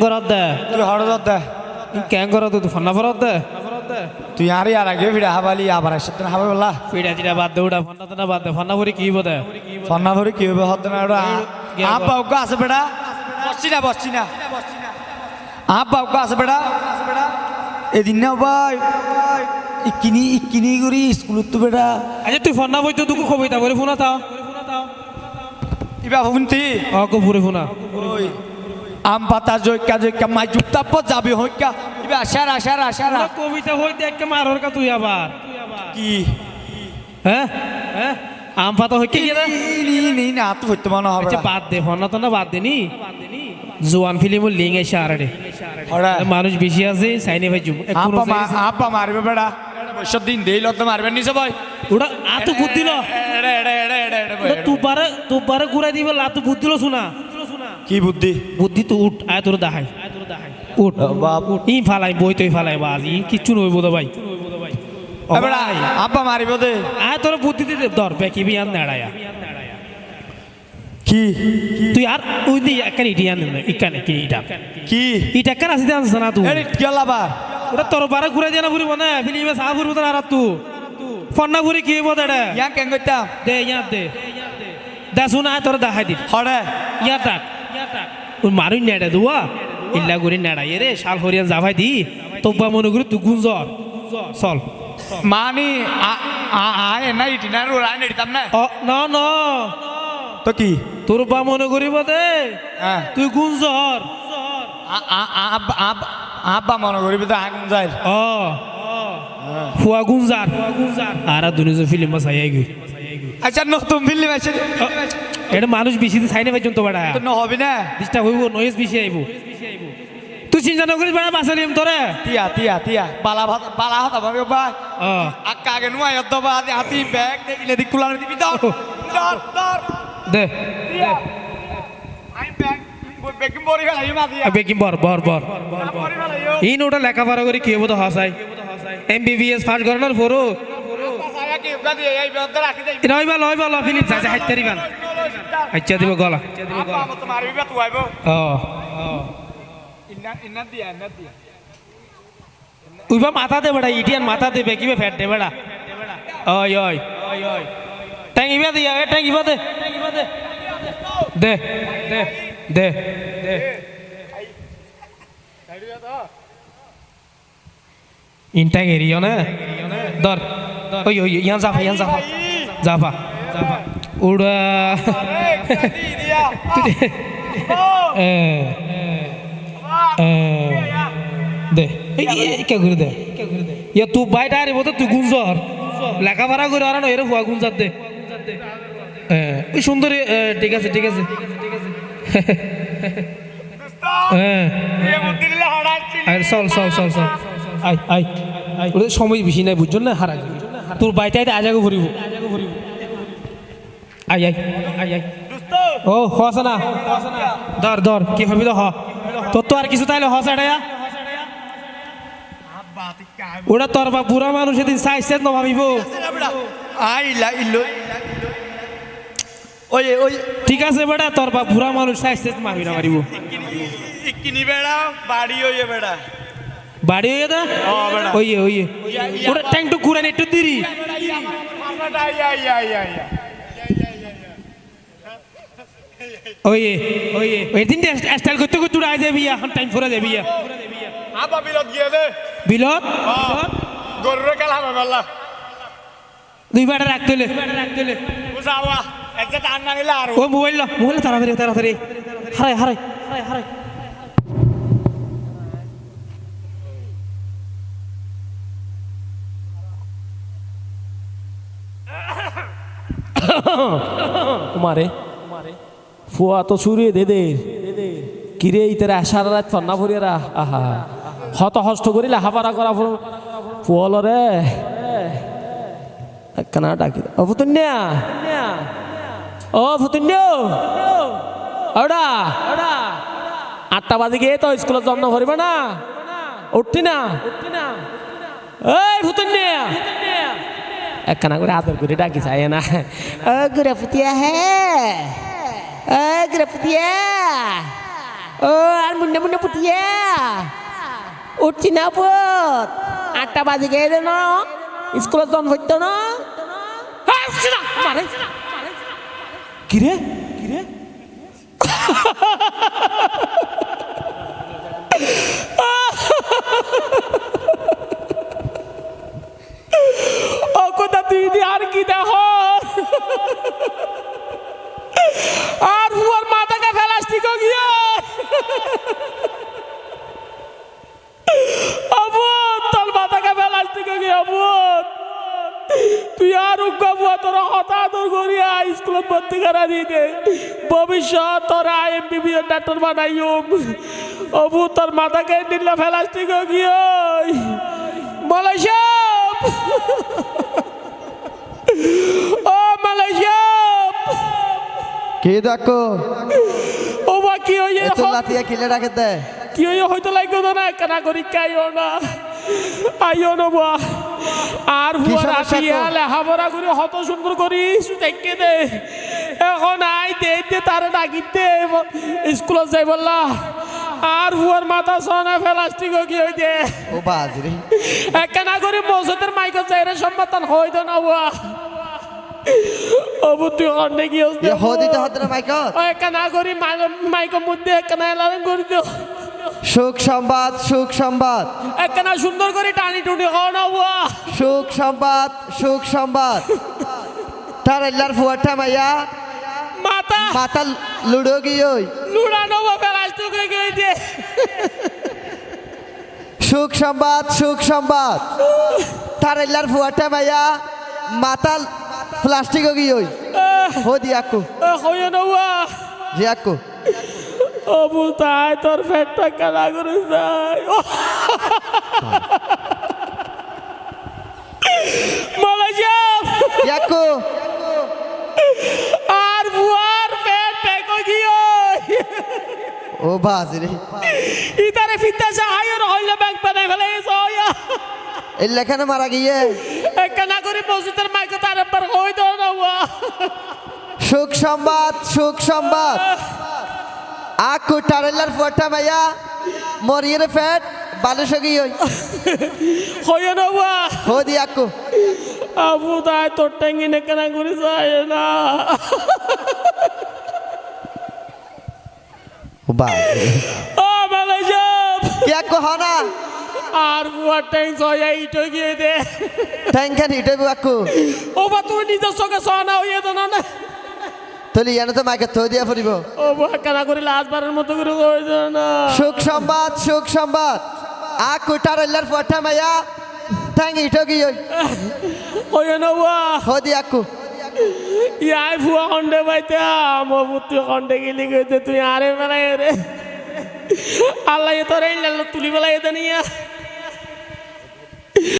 করত দে তুই হরদত দে ক্যাং করত তুই আর ইয়ার আগে ভিড়া হাবালি আবার একসাথে হাবে বলা চিড়া বাদ দে উড়া ফন্না তো না বাদ দে ফন্না ভরি কি বদে ফন্না ধরে কি হবে হতে না ওটা আপ বাউকা আছে বেটা বসছি না বসছি না আপ বাউকা আছে বেটা এদিন না ভাই ইকিনি ইকিনি করি স্কুলত তো বেটা আচ্ছা তুই ফন্না বই তো তুকু কবিতা বলে ফোনা তাও ইবা ওই আম পাতা মাই জুপ্তা পর যাবি হইকা ইবা আশার আশার আশার কবিতা হই দেখ কে মারর কা তুই আবার। কি? হ্যাঁ? হ্যাঁ? আম পাতা হই কে গেলা নি নি না তো হইতে মনে হবে আচ্ছা বাদ দে ফন্না তো না বাদ দে নি। জোয়ান ফিল্ম লিং এসে আরে মানুষ বেশি আছে সাইনে ভাই জুম আপা মা আপা মারবে বেড়া। দিন দেই লত মারবে নিছে ভাই ওটা আতো বুদ্ধি ল। এড়ে এড়ে এড়ে এড়ে এড়ে বই, এড়ে। তুবারে তুবারে ঘুরাই দিবে লাতু বুদ্ধি লো শোনা কি বুদ্ধি বুদ্ধি তো উঠ আয় তোর দেখাই উঠ বাপ ই ফালাই বই তুই ফালাই বাজ ই কিচ্ছু নইব তো ভাই মারিব দে আয় তোর বুদ্ধি দিতে দর বেকি বি আন নেড়ায়া কি তুই আর ওই দি একান ইটি আন না ইকানে কি ইটা কি ইটা কেন আসিতে আনছ না তুই এডি গেলা বা ওটা তোর বারে ঘুরে দিয়ে না ফুরিব না ফিলিমে সা ফুরিব না আর তু ফন্না ফুরি কি হইব দেড়ে ইয়া কেন কইতাম দে ইয়াত দে দে শুন আয় তোর দেখাই দি হড়ে ইয়া টাক ওই মারুই নেড়ে দুয়া ইল্লা করে নেড়াই রে শাল হরিয়ান যাভাই দি তোবা মনে করি তুই গুঞ্জর চল মানি আ আ আয় না ইটি না রো রাই নেড়িতাম না অ না না তো কি তোর বা মনে করিব দে তুই গুঞ্জর আ আ আ আব- আব- আব্বা মনে করিবি তো আগুন যায় অ ফুয়া গুঞ্জার আর দুনিয়া ফিল্ম গই আচ্ছা নতুন ফিল্ম আছে এটা মানুষ বেশি পর্যন্ত বাড়া তো ন হবে না ডিস্টার্ব হইব নয়েজ বেশি আইব তুই চিন্তা বাড়া বাসা নিম তোরে তিয়া তিয়া তিয়া বালা ভাত বালা হতা ভাবে ভাই অ আক্কা আগে নুয়াই অদ্দ বা হাতি ব্যাগ দেখিলে দি কুলার দিবি দাও দর দর দে বড়ি বেকিম বর বর বর বড়ি এই নোটা লেখাপড়া করে কি হব তো হাসাই এমবিবিএস ফার্স্ট করানোর পরও পাসায়া কি উগা দিয়ে এই বেদ রাখি দেই নয় বা লয় বা ল ফিলিপ যা হাইতে দিবান আচ্ছা দিব, গলা। দিয়া দিয়া মাথা দে বেড়া, ইটিয়ান মাথা দে বেকিবে ফ্যাট দে বেড়া। ওই ওই। দে ট্যাঙ্গিবা দে দে। দে দে দে। ইনট্যাং এরিও না দর ওই ওই ইয়ান জাফা ইয়ান জাফা জাফা উড়া দি কে করে দে ইয়া তুই বাইটা আরে বলতে তুই গুঞ্জর লেখাপড়া করে আর এর হুয়া গুঞ্জার দে এই সুন্দরী ঠিক আছে ঠিক আছে. হ্যাঁ চল চল চল চল। আই আই ওদের সময় বেশি নাই বুঝছ না হারা যাবি তোর বাইতে আইতে আজাগো আই আই আই আই দোস্ত ও হস না ধর ধর কি ভাবি তো হ তোর তো আর কিছু তাইলে হস এটায়া ওটা তোর বা বুড়া মানুষ এদিন চাইছে ন ভাবিব আই লা ইলো ওই ওই ঠিক আছে বেটা তোর বা বুড়া মানুষ চাইছে মারবি না মারিব ইকিনি বেড়া বাড়ি হইয়ে বেড়া বাড়ি হয়ে দা ওইয়ে ওইয়ে। ওটা ট্যাঙ্কটু ঘুরান একটু দিরি। ওইয়ে ওইয়ে। ওই দিন স্টাইল করতে করতে উড়াই যাবি এখন টাইম ফুরা যাবি আবা বিলত গিয়ে দে। বিলত? গরুর খেলা হবে বেলা দুই বাটা নিলে আর ও মোবাইল ল মোবাইল তাড়াতাড়ি তাড়াতাড়ি। হারাই হারাই হারাই হারাই। কুমারে ফুয়া তো চুরি দে দে। কিরে ইতারা সারা রাত ফন্না ভরিয়ারা আহা হত হস্ত করিলে হাবারা করা ফুয়াল রে। কানা ডাকি ও ফুতুন্যা ও ফুতুন্য আটটা বাজে গিয়ে তো স্কুলত জন্ম ভরিবা না। উঠতি না। এই ফুতুন্যা একখানা করে আদর করে ডাকি চায় না ও গুড়া ফুটিয়া হে ও kira putia. Oh, আর মুন্ডে মুন্ডে পুতিয়া উঠছি না পুত আটটা বাজে গেলে না স্কুলে জন হইতো না হ্যাঁ। কিরে কিরে ও কথা তুই নি আর কি দেখ আর ফুয়ার মাথাকে প্লাস্টিক গিয়ে আবু তোর মাথাকে প্লাস্টিক গিয়ে আবু তুই আর উগ্গা তোর হঠাৎ করিয়া স্কুলত ভর্তি করা দিয়ে দে ভবিষ্যৎ তোর আই এম বি বি ডাক্তার বানাইও অবু তোর মাথাকে নিলে প্লাস্টিক গিয়ে মালয়েশিয়া ও মালয়েশিয়া কে দেখো? ও বা কি হয়ে এত লাতিয়া কিলে রাখে দে। কি হয়ে হয়তো লাগবে তো না কেনা করি কাইও না? আইও না বা আর আপিয়া তোর? লেখাপড়া করি হত সুন্দর করি দেখে দে। এখন আই দে তারে ডাকিতে স্কুলত যাই বললা আর হুয়ার মাথা সনা প্লাস্টিক কি হই দে? ও বাজরি একখানা করে মসজিদের মাইকত যাই রে সম্মাতান হই দে না হুয়া। অবু তুই অনেক গিয়ে হদিতে হদরে মাইকত? একখানা করি মাইকের মধ্যে একখানা এলার্ম করে দিও সুখ সংবাদ সুখ সংবাদ। একখানা সুন্দর করে টানি টুনি হও না হুয়া সুখ সংবাদ সুখ সংবাদ। তার এল্লার ফুয়ারটা মাইয়া। মাথা মাথা লুডো গিয়ে লুড়ানো বা প্লাস্টিক হয়ে গিয়ে দিয়ে সুখ সংবাদ সুখ সংবাদ। তার এল্লার ফুয়ারটা মাইয়া। মাথা প্লাস্টিক গিয়ে হদি আকু হইও না হুয়া জি অবু তাই তোর পেটটা কালা করে যায়। মালয়েশিয়া। ইয়াকু। আর বুয়ার পেট পেকো গিয়ে। ও বাজরি ইতারে ফিতে সাহায্য হইলে ব্যাংক বানাই ফেলে সয়া। এই লেখানে মারা গিয়ে। একখানা করে মসজিদের মাইকে তার একবার হই দাও না সুখ সংবাদ সুখ সংবাদ। আকু টারেলার ফুয়ারটা মাইয়া মরিয়ে ফেট বালুস গিয়ে হইও না হুয়া হদি আকু। আবু তাই তোর ট্যাঙ্গি নেকানা করে যায় না। ও বাজরি ও মালয়েশিয়া ইয়াকু হনা? আর বুয়ার ট্যাং সয়া ইটো গিয়ে দে। থ্যাংক ইউ হিটে আকু? ও বা তুমি নিজের চোখে সনা হইয়ে তো না। না তলি ইয়ানে তো মাইকে থৈ দিয়া ফুরিব। ও বা কেনা করে লাস্টবারের মতো করে যায় না। সুখ সংবাদ সুখ সংবাদ। আকু টারেলার ফুয়ারটা মাইয়া থ্যাংক ইউ হিটে গিয়ে হইয়ে না বুয়া হদি আকু ইয়াই ফুয়া খন্ডে পাইতে আমার বুদ্ধি খন্ডে গেলি গেছে তুই আরে বেলায় রে। আল্লাহ তোর এই লাল তুলি বেলায় দে নিয়া।